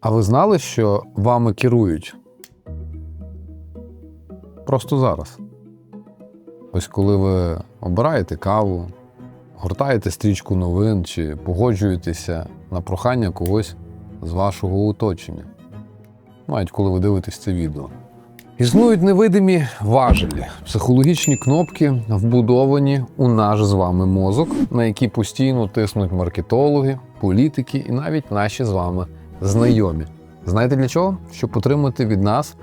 А ви знали, що вами керують? Просто зараз. Ось коли ви обираєте каву, гортаєте стрічку новин чи погоджуєтеся на прохання когось з вашого оточення. Навіть коли ви дивитесь це відео. Існують невидимі важелі, психологічні кнопки, вбудовані у наш з вами мозок, на які постійно тиснуть маркетологи, політики і навіть наші з вами знайомі. Знаєте для чого? Щоб отримати від нас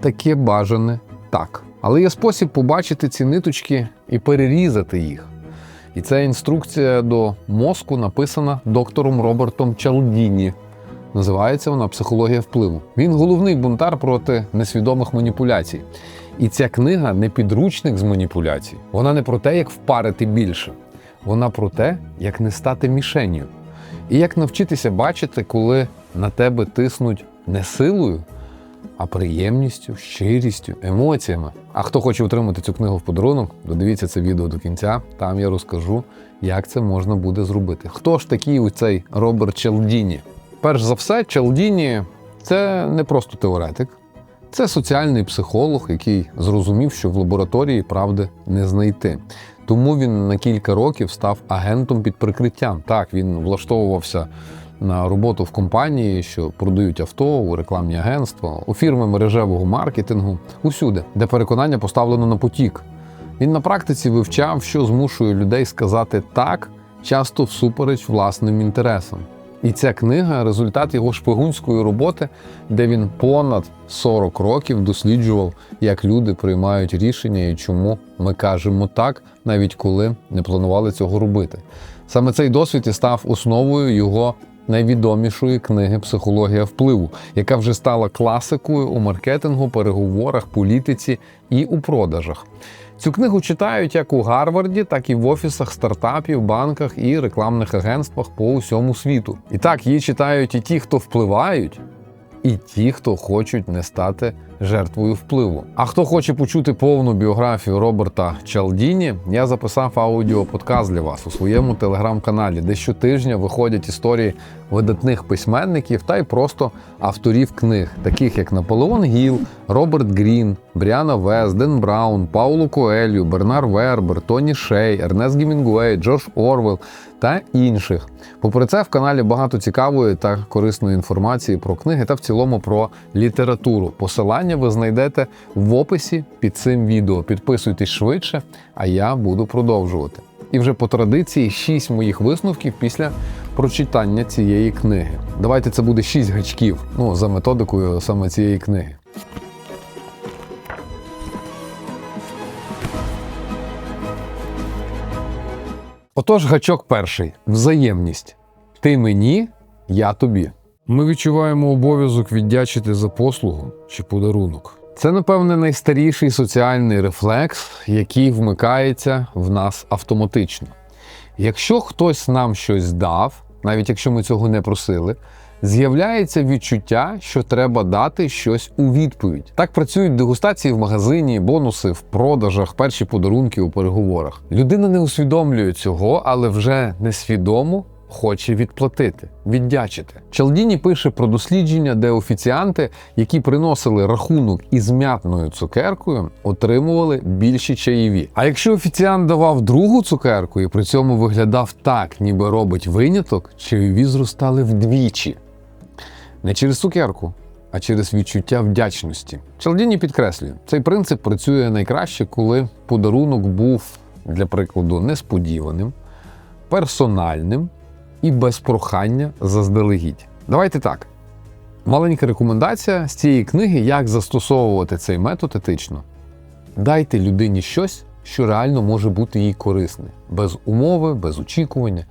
таке бажане так. Але є спосіб побачити ці ниточки і перерізати їх. І ця інструкція до мозку написана доктором Робертом Чалдіні. Називається вона Психологія впливу. Він головний бунтар проти несвідомих маніпуляцій. І ця книга не підручник з маніпуляцій. Вона не про те, як впарити більше. Вона про те, як не стати мішенню. І як навчитися бачити, коли на тебе тиснуть не силою, а приємністю, щирістю, емоціями. А хто хоче отримати цю книгу в подарунок, додивіться це відео до кінця. Там я розкажу, як це можна буде зробити. Хто ж такий у цей Роберт Челдіні? Перш за все, Челдіні це не просто теоретик, це соціальний психолог, який зрозумів, що в лабораторії правди не знайти. Тому він на кілька років став агентом під прикриттям. Так, він влаштовувався на роботу в компанії, що продають авто, у рекламні агентства, у фірми мережевого маркетингу, усюди, де переконання поставлено на потік. Він на практиці вивчав, що змушує людей сказати так, часто всупереч власним інтересам. І ця книга результат його шпигунської роботи, де він понад 40 років досліджував, як люди приймають рішення і чому ми кажемо так, навіть коли не планували цього робити. Саме цей досвід і став основою його найвідомішої книги Психологія впливу, яка вже стала класикою у маркетингу, переговорах, політиці і у продажах. Цю книгу читають як у Гарварді, так і в офісах стартапів, банках і рекламних агентствах по усьому світу. І так її читають і ті, хто впливають, і ті, хто хочуть не стати жертвою впливу. А хто хоче почути повну біографію Роберта Чалдіні, я записав аудіоподкаст для вас у своєму телеграм-каналі, де щотижня виходять історії видатних письменників та й просто авторів книг, таких як Наполеон Гіл, Роберт Грін, Бріана Вес, Ден Браун, Пауло Коелью, Бернар Вербер, Тоні Шей, Ернест Гімінгуей, Джордж Орвел та інших. Попри це, в каналі багато цікавої та корисної інформації про книги та в цілому про літературу. Посилання ви знайдете в описі під цим відео. Підписуйтесь швидше, а я буду продовжувати. І вже по традиції шість моїх висновків після прочитання цієї книги. Давайте це буде шість гачків. Ну за методикою саме цієї книги. Отож, гачок перший взаємність. Ти мені, я тобі. Ми відчуваємо обов'язок віддячити за послугу чи подарунок. Це, напевне, найстаріший соціальний рефлекс, який вмикається в нас автоматично. Якщо хтось нам щось дав, навіть якщо ми цього не просили, з'являється відчуття, що треба дати щось у відповідь. Так працюють дегустації в магазині, бонуси в продажах, перші подарунки у переговорах. Людина не усвідомлює цього, але вже несвідомо хоче відплатити, віддячити. Чалдіні пише про дослідження, де офіціанти, які приносили рахунок із м'ятною цукеркою, отримували більші чаєві. А якщо офіціант давав другу цукерку і при цьому виглядав так, ніби робить виняток, чаєві зростали вдвічі. Не через цукерку, а через відчуття вдячності. Чалдіні підкреслює, цей принцип працює найкраще, коли подарунок був, для прикладу, несподіваним, персональним і без прохання заздалегідь. Давайте так. Маленька рекомендація з цієї книги, як застосовувати цей метод етично. Дайте людині щось, що реально може бути їй корисне, без умови, без очікування.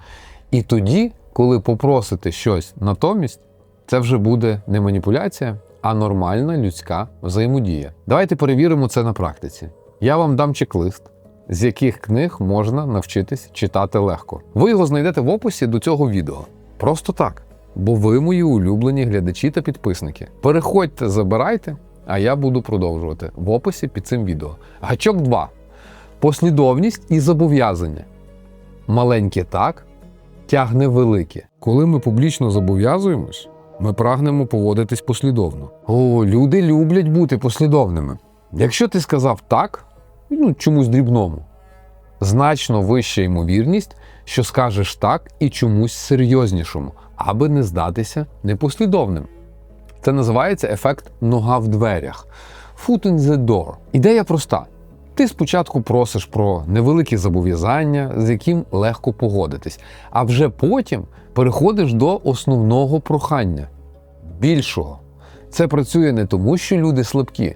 І тоді, коли попросите щось натомість, це вже буде не маніпуляція, а нормальна людська взаємодія. Давайте перевіримо це на практиці. Я вам дам чек-лист, з яких книг можна навчитись читати легко. Ви його знайдете в описі до цього відео. Просто так. Бо ви мої улюблені глядачі та підписники. Переходьте, забирайте, а я буду продовжувати в описі під цим відео. Гачок 2. Послідовність і зобов'язання. Маленьке так тягне велике. Коли ми публічно зобов'язуємось, Ми прагнемо поводитись послідовно. О, люди люблять бути послідовними. Якщо ти сказав так, ну чомусь дрібному, значно вища ймовірність, що скажеш так і чомусь серйознішому, аби не здатися непослідовним. Це називається ефект нога в дверях. Foot in the door. Ідея проста. Ти спочатку просиш про невеликі зобов'язання, з яким легко погодитись, а вже потім переходиш до основного прохання більшого. Це працює не тому, що люди слабкі,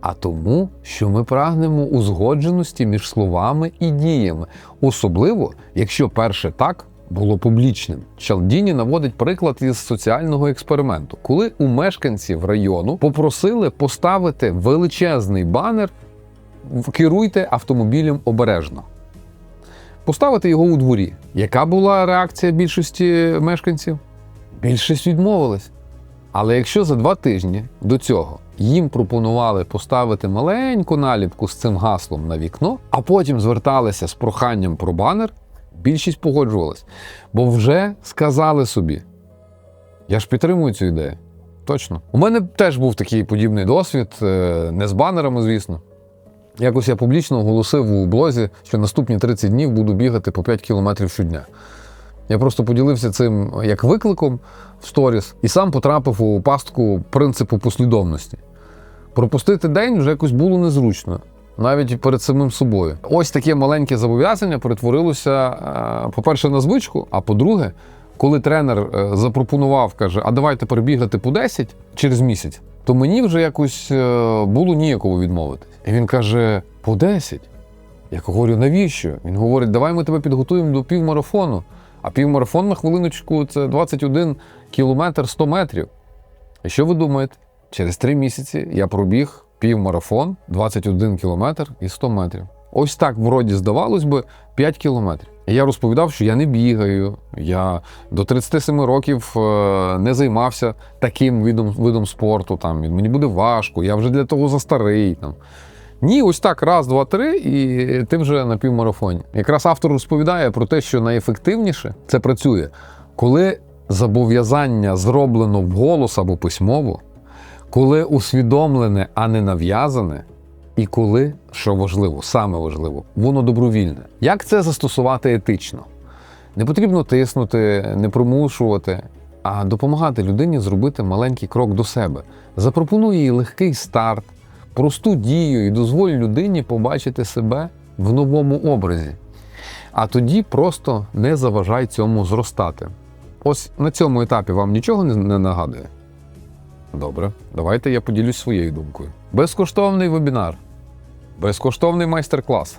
а тому, що ми прагнемо узгодженості між словами і діями, особливо якщо перше так було публічним. Чалдіні наводить приклад із соціального експерименту, коли у мешканців району попросили поставити величезний банер керуйте автомобілем обережно. Поставити його у дворі. Яка була реакція більшості мешканців? Більшість відмовилась. Але якщо за два тижні до цього їм пропонували поставити маленьку наліпку з цим гаслом на вікно, а потім зверталися з проханням про банер, більшість погоджувалась. Бо вже сказали собі: я ж підтримую цю ідею. Точно. У мене теж був такий подібний досвід, е, не з банерами, звісно. Якось я публічно оголосив у блозі, що наступні 30 днів буду бігати по 5 кілометрів щодня. Я просто поділився цим як викликом в сторіс і сам потрапив у пастку принципу послідовності. Пропустити день вже якось було незручно, навіть перед самим собою. Ось таке маленьке зобов'язання перетворилося, е, по-перше, на звичку, а по-друге, коли тренер е, запропонував, каже, а давайте перебігати по 10 через місяць, то мені вже якось е, було ніяково відмовитись. І він каже: по 10? Я говорю, навіщо? Він говорить, давай ми тебе підготуємо до півмарафону. А півмарафон на хвилиночку це 21 кілометр 100 метрів. І що ви думаєте? Через три місяці я пробіг півмарафон 21 кілометр і 100 метрів. Ось так вроді здавалось би 5 кілометрів. Я розповідав, що я не бігаю, я до 37 років е, не займався таким видом видом спорту. Там мені буде важко, я вже для того застарий. Там. Ні, ось так, раз, два, три, і ти вже на півмарафоні. Якраз автор розповідає про те, що найефективніше це працює, коли зобов'язання зроблено вголос або письмово, коли усвідомлене, а не нав'язане, і коли, що важливо, саме важливо, воно добровільне. Як це застосувати етично? Не потрібно тиснути, не примушувати, а допомагати людині зробити маленький крок до себе. Запропонуй їй легкий старт, просту дію і дозволь людині побачити себе в новому образі. А тоді просто не заважай цьому зростати. Ось на цьому етапі вам нічого не нагадує? Добре, давайте я поділюсь своєю думкою. Безкоштовний вебінар, безкоштовний майстер-клас.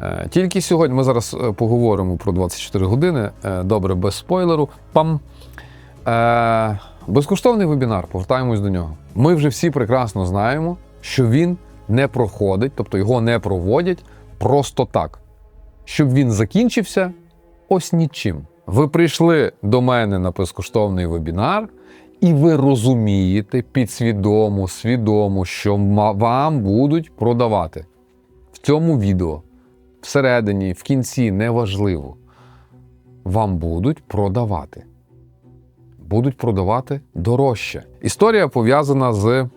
Е, Тільки сьогодні ми зараз е, поговоримо про 24 години. Е, Добре, без спойлеру. Пам. Безкоштовний вебінар, повертаємось до нього. Ми вже всі прекрасно знаємо, що він не проходить, тобто його не проводять просто так. Щоб він закінчився ось нічим. Ви прийшли до мене на безкоштовний вебінар, і ви розумієте підсвідомо, свідомо, що вам будуть продавати в цьому відео, всередині, в кінці, неважливо. Вам будуть продавати. Будуть продавати дорожче. Історія пов'язана з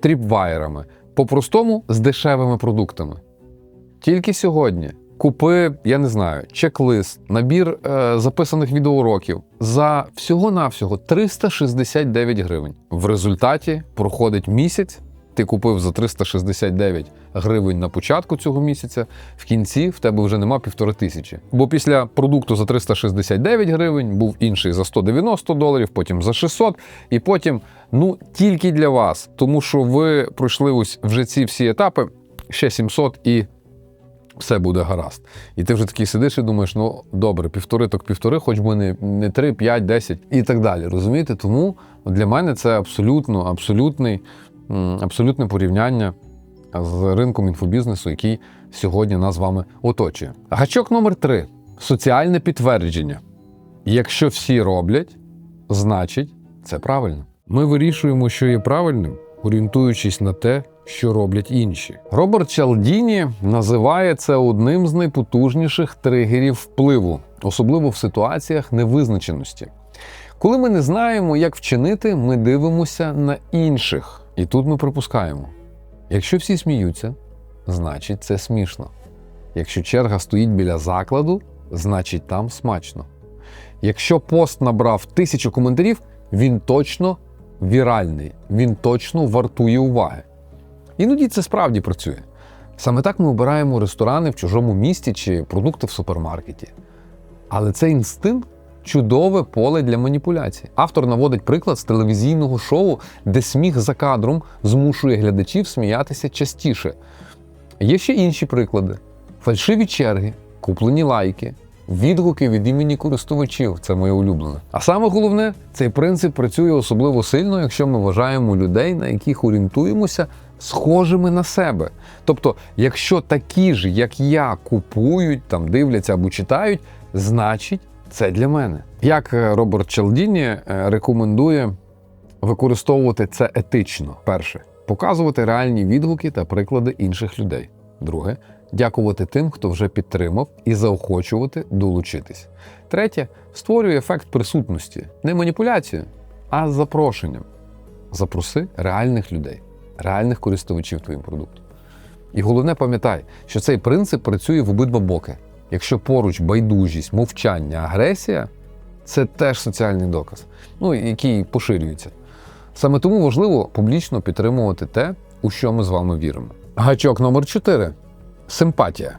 тріпвайерами, по-простому з дешевими продуктами. Тільки сьогодні купи, я не знаю, чек-лист, набір е, записаних відеоуроків за всього-навсього 369 гривень. В результаті проходить місяць. Ти купив за 369 гривень на початку цього місяця, в кінці в тебе вже нема півтори тисячі. Бо після продукту за 369 гривень був інший за 190 доларів, потім за 600, і потім ну тільки для вас, тому що ви пройшли ось вже ці всі етапи, ще 700 і все буде гаразд. І ти вже такий сидиш і думаєш, ну добре, півтори, так півтори, хоч би не, не 3, 5, 10 і так далі. Розумієте? Тому для мене це абсолютно, абсолютний, абсолютне порівняння з ринком інфобізнесу, який сьогодні нас з вами оточує. Гачок номер 3 соціальне підтвердження. Якщо всі роблять, значить це правильно. Ми вирішуємо, що є правильним, орієнтуючись на те, що роблять інші. Роберт Чалдіні називає це одним з найпотужніших тригерів впливу, особливо в ситуаціях невизначеності. Коли ми не знаємо, як вчинити, ми дивимося на інших. І тут ми припускаємо: якщо всі сміються, значить це смішно. Якщо черга стоїть біля закладу, значить там смачно. Якщо пост набрав тисячу коментарів, він точно віральний, він точно вартує уваги. Іноді це справді працює. Саме так ми обираємо ресторани в чужому місті чи продукти в супермаркеті. Але цей інстинкт чудове поле для маніпуляцій. Автор наводить приклад з телевізійного шоу, де сміх за кадром змушує глядачів сміятися частіше. Є ще інші приклади: фальшиві черги, куплені лайки, відгуки від імені користувачів це моє улюблене. А саме головне, цей принцип працює особливо сильно, якщо ми вважаємо людей, на яких орієнтуємося, схожими на себе. Тобто, якщо такі ж, як я, купують, там дивляться або читають, значить це для мене. Як е, Роберт Челдіні рекомендує використовувати це етично. Перше показувати реальні відгуки та приклади інших людей. Друге дякувати тим, хто вже підтримав, і заохочувати долучитись. Третє створює ефект присутності, не маніпуляцію, а запрошенням. Запроси реальних людей, реальних користувачів твоїм продуктом. І головне, пам'ятай, що цей принцип працює в обидва боки. Якщо поруч байдужість, мовчання, агресія це теж соціальний доказ, ну який поширюється. Саме тому важливо публічно підтримувати те, у що ми з вами віримо. Гачок номер 4. Симпатія.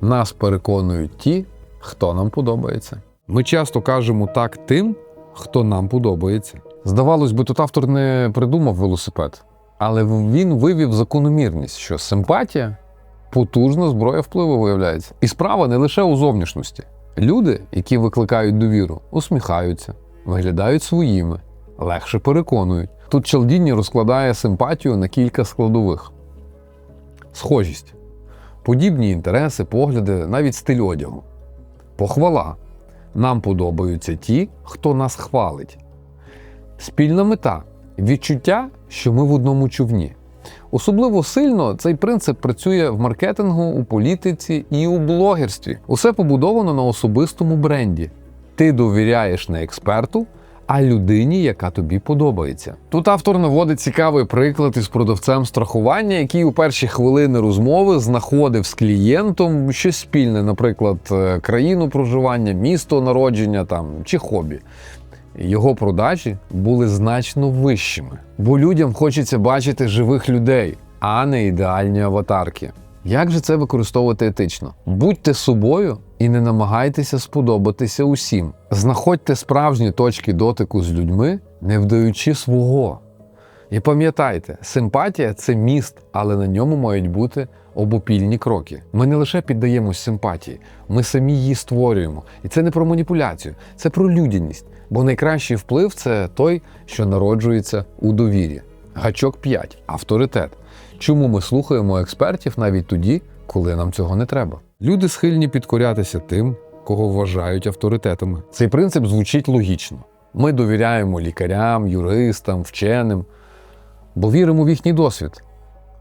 Нас переконують ті, хто нам подобається. Ми часто кажемо так тим, хто нам подобається. Здавалось би, тут автор не придумав велосипед, але він вивів закономірність, що симпатія потужна зброя впливу виявляється. І справа не лише у зовнішності. Люди, які викликають довіру, усміхаються, виглядають своїми, легше переконують. Тут Челдіні розкладає симпатію на кілька складових: схожість, подібні інтереси, погляди, навіть стиль одягу, похвала. Нам подобаються ті, хто нас хвалить. Спільна мета відчуття, що ми в одному човні. Особливо сильно цей принцип працює в маркетингу, у політиці і у блогерстві. Усе побудовано на особистому бренді. Ти довіряєш не експерту, а людині, яка тобі подобається. Тут автор наводить цікавий приклад із продавцем страхування, який у перші хвилини розмови знаходив з клієнтом щось спільне, наприклад, е, країну проживання, місто народження там чи хобі. Його продажі були значно вищими, бо людям хочеться бачити живих людей, а не ідеальні аватарки. Як же це використовувати етично? Будьте собою і не намагайтеся сподобатися усім. Знаходьте справжні точки дотику з людьми, не вдаючи свого. І пам'ятайте, симпатія це міст, але на ньому мають бути обопільні кроки. Ми не лише піддаємось симпатії, ми самі її створюємо. І це не про маніпуляцію, це про людяність. Бо найкращий вплив це той, що народжується у довірі. Гачок 5. Авторитет. Чому ми слухаємо експертів навіть тоді, коли нам цього не треба? Люди схильні підкорятися тим, кого вважають авторитетами. Цей принцип звучить логічно. Ми довіряємо лікарям, юристам, вченим, бо віримо в їхній досвід.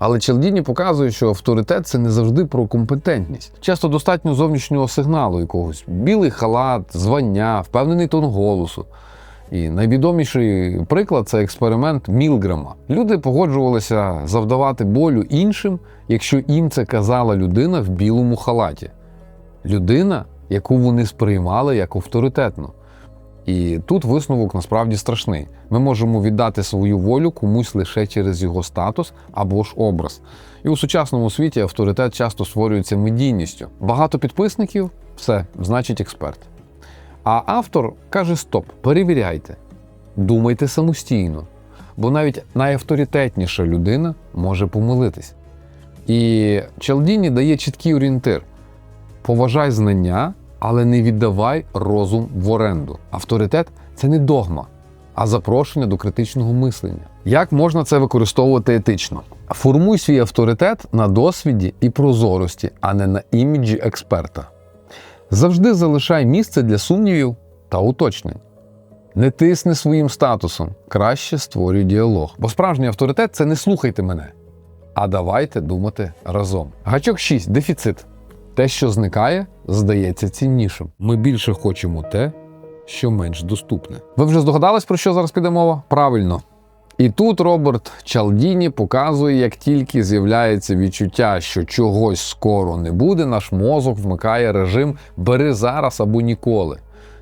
Але Челдіні показує, що авторитет це не завжди про компетентність. Часто достатньо зовнішнього сигналу якогось білий халат, звання, впевнений тон голосу. І найвідоміший приклад це експеримент Мілграма. Люди погоджувалися завдавати болю іншим, якщо їм це казала людина в білому халаті. Людина, яку вони сприймали як авторитетну. І тут висновок насправді страшний. Ми можемо віддати свою волю комусь лише через його статус або ж образ. І у сучасному світі авторитет часто створюється медійністю. Багато підписників все, значить експерт. А автор каже: стоп, перевіряйте, думайте самостійно, бо навіть найавторитетніша людина може помилитись. І Челдіні дає чіткий орієнтир: поважай знання, але не віддавай розум в оренду. Авторитет це не догма, а запрошення до критичного мислення. Як можна це використовувати етично? Формуй свій авторитет на досвіді і прозорості, а не на іміджі експерта. Завжди залишай місце для сумнівів та уточнень. Не тисни своїм статусом, краще створюй діалог. Бо справжній авторитет це не слухайте мене, а давайте думати разом. Гачок 6. Дефіцит. Те, що зникає, здається ціннішим. Ми більше хочемо те, що менш доступне. Ви вже здогадались, про що зараз піде мова? Правильно. І тут Роберт Чалдіні показує, як тільки з'являється відчуття, що чогось скоро не буде, наш мозок вмикає режим бери зараз або ніколи.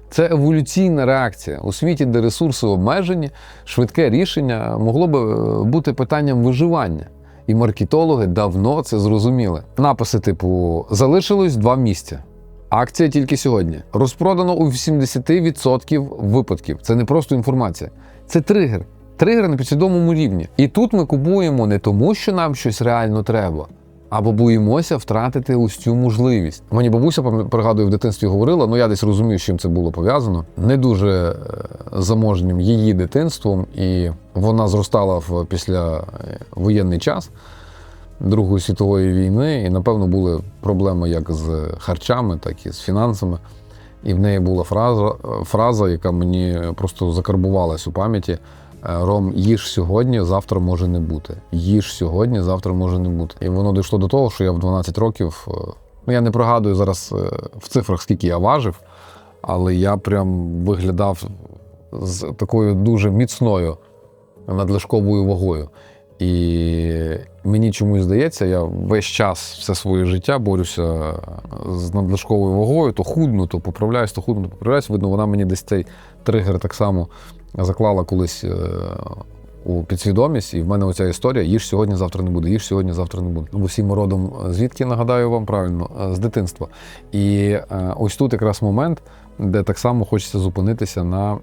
Це еволюційна реакція. У світі, де ресурси обмежені, швидке рішення могло би е, бути питанням виживання. І маркетологи давно це зрозуміли. Написи типу залишилось два місця. Акція тільки сьогодні. Розпродано у 80% випадків. Це не просто інформація, це тригер. Тригер на підсвідомому рівні. І тут ми купуємо не тому, що нам щось реально треба, або боїмося втратити ось цю можливість. Мені бабуся пригадую, в дитинстві говорила, ну я десь розумію, з чим це було пов'язано. Не дуже е, заможнім її дитинством, і вона зростала в після е, воєнний час. Другої світової війни, і напевно були проблеми як з харчами, так і з фінансами. І в неї була фраза, фраза, яка мені просто закарбувалась у пам'яті. Е, Ром, їж сьогодні, завтра може не бути. Їж сьогодні, завтра може не бути. І воно дійшло до того, що я в 12 років, е, ну я не пригадую зараз е, в цифрах, скільки я важив, але я прям виглядав з такою дуже міцною надлишковою вагою. І мені чомусь здається, я весь час все своє життя борюся з надлишковою вагою, то худну, то поправляюсь, то худну, то поправляюсь. Видно, вона мені десь цей тригер так само заклала колись е, у підсвідомість, і в мене оця історія: їж сьогодні, завтра не буде, їж сьогодні, завтра не буде. Бо всі ми родом е, звідки нагадаю вам правильно, е, з дитинства. І ось тут якраз момент, де так само хочеться зупинитися на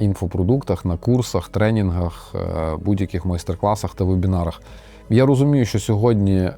інфопродуктах, на курсах, тренінгах, будь-яких майстер-класах та вебінарах. Я розумію, що сьогодні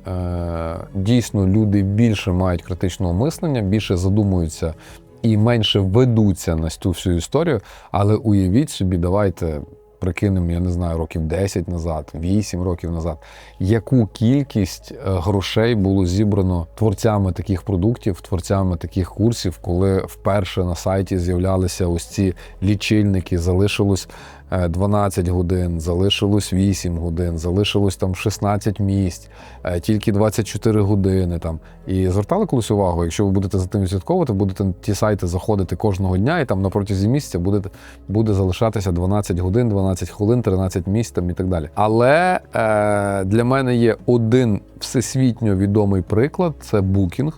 дійсно люди більше мають критичного мислення, більше задумуються і менше ведуться на цю всю історію. Але уявіть собі, давайте прикинемо, я не знаю, років 10 назад, 8 років назад, яку кількість е, грошей було зібрано творцями таких продуктів, творцями таких курсів, коли вперше на сайті з'являлися ось ці лічильники, залишилось 12 годин, залишилось 8 годин, залишилось там 16 місць, е, тільки 24 години там. І звертали колись увагу, якщо ви будете за тим відслідковувати, будете на ті сайти заходити кожного дня, і там на протязі місяця буде, буде залишатися 12 годин, 12 хвилин, 13 місць там і так далі. Але е, для мене є один всесвітньо відомий приклад це Booking.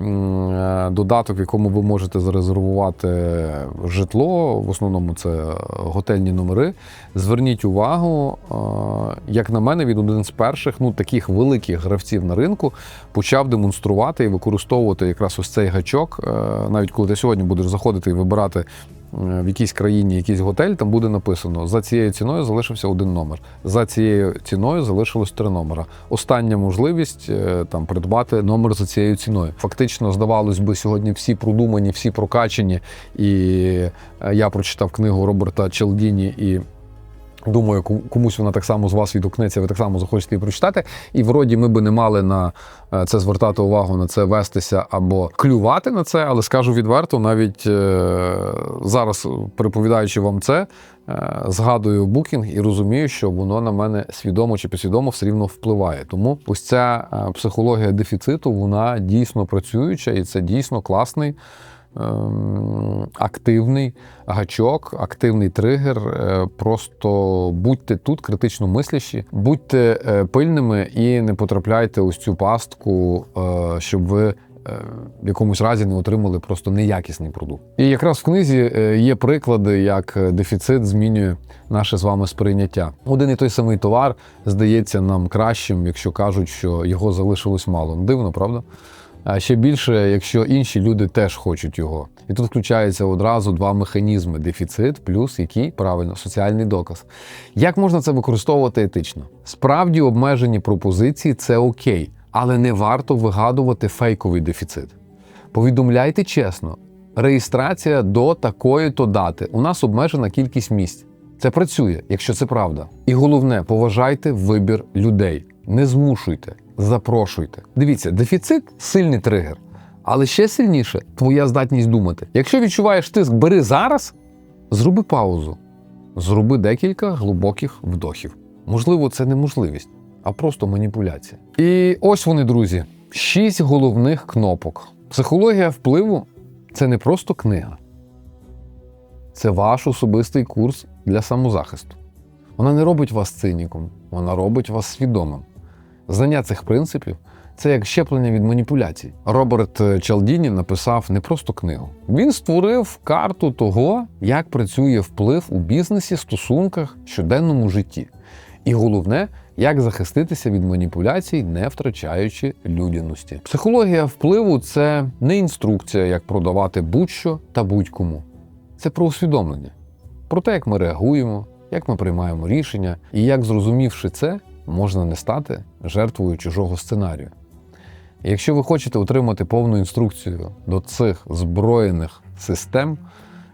Е, Додаток, в якому ви можете зарезервувати житло, в основному це готельні номери. Зверніть увагу, е, як на мене, він один з перших ну, таких великих гравців на ринку почав демонструвати і використовувати якраз ось цей гачок. Е, Навіть коли ти сьогодні будеш заходити і вибирати в якійсь країні якийсь готель, там буде написано: за цією ціною залишився один номер, за цією ціною залишилось три номера. Остання можливість е, там придбати номер за цією ціною. Фактично, здавалось би, сьогодні всі продумані, всі прокачені. І е, я прочитав книгу Роберта Челдіні і. Думаю, комусь вона так само з вас відгукнеться, ви так само захочете її прочитати. І вроді ми би не мали на е, це звертати увагу, на це вестися або клювати на це, але скажу відверто, навіть е, зараз, переповідаючи вам це, е, згадую букінг і розумію, що воно на мене свідомо чи підсвідомо все рівно впливає. Тому ось ця психологія дефіциту, вона дійсно працююча, і це дійсно класний активний гачок, активний тригер. Е, Просто будьте тут критично мислящі, будьте е, пильними і не потрапляйте ось цю пастку, е, щоб ви. В якомусь разі не отримали просто неякісний продукт. І якраз в книзі є приклади, як дефіцит змінює наше з вами сприйняття. Один і той самий товар здається нам кращим, якщо кажуть, що його залишилось мало. Дивно, правда? А ще більше, якщо інші люди теж хочуть його. І тут включається одразу два механізми: дефіцит плюс який правильно соціальний доказ. Як можна це використовувати етично? Справді обмежені пропозиції це окей, але не варто вигадувати фейковий дефіцит. Повідомляйте чесно, реєстрація до такої-то дати. У нас обмежена кількість місць. Це працює, якщо це правда. І головне, поважайте вибір людей. Не змушуйте, запрошуйте. Дивіться, дефіцит сильний тригер, але ще сильніше твоя здатність думати. Якщо відчуваєш тиск, бери зараз, зроби паузу, зроби декілька глибоких вдохів. Можливо, це не можливість, а просто маніпуляція. І ось вони, друзі, шість головних кнопок. Психологія впливу це не просто книга, це ваш особистий курс для самозахисту. Вона не робить вас циніком, вона робить вас свідомим. Знання цих принципів це як щеплення від маніпуляцій. Роберт е, Чалдіні написав не просто книгу. Він створив карту того, як працює вплив у бізнесі, стосунках, щоденному житті. І головне, як захиститися від маніпуляцій, не втрачаючи людяності. Психологія впливу це не інструкція, як продавати будь-що та будь-кому. Це про усвідомлення, про те, як ми реагуємо, як ми приймаємо рішення, і як, зрозумівши це, можна не стати жертвою чужого сценарію. Якщо ви хочете отримати повну інструкцію до цих зброєних систем,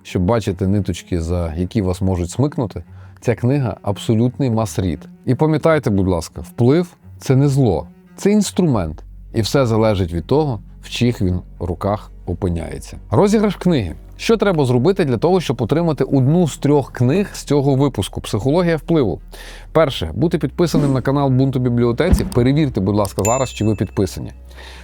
щоб бачити ниточки, за які вас можуть смикнути, ця книга абсолютний мас-рід. І пам'ятайте, будь ласка, вплив це не зло, це інструмент, і все залежить від того, в чиїх він руках опиняється. Розіграш книги. Що треба зробити для того, щоб отримати одну з трьох книг з цього випуску Психологія впливу. Перше, бути підписаним на канал Бунту бібліотеці. Перевірте, будь ласка, зараз, чи ви підписані.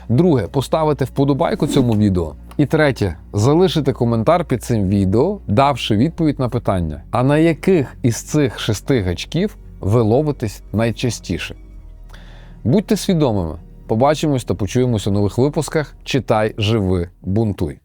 Друге, поставити вподобайку цьому відео. І третє, залишити коментар під цим відео, давши відповідь на питання, а на яких із цих шести гачків ви ловитесь найчастіше. Будьте свідомими. Побачимось та почуємося у нових випусках. Читай, живи, бунтуй.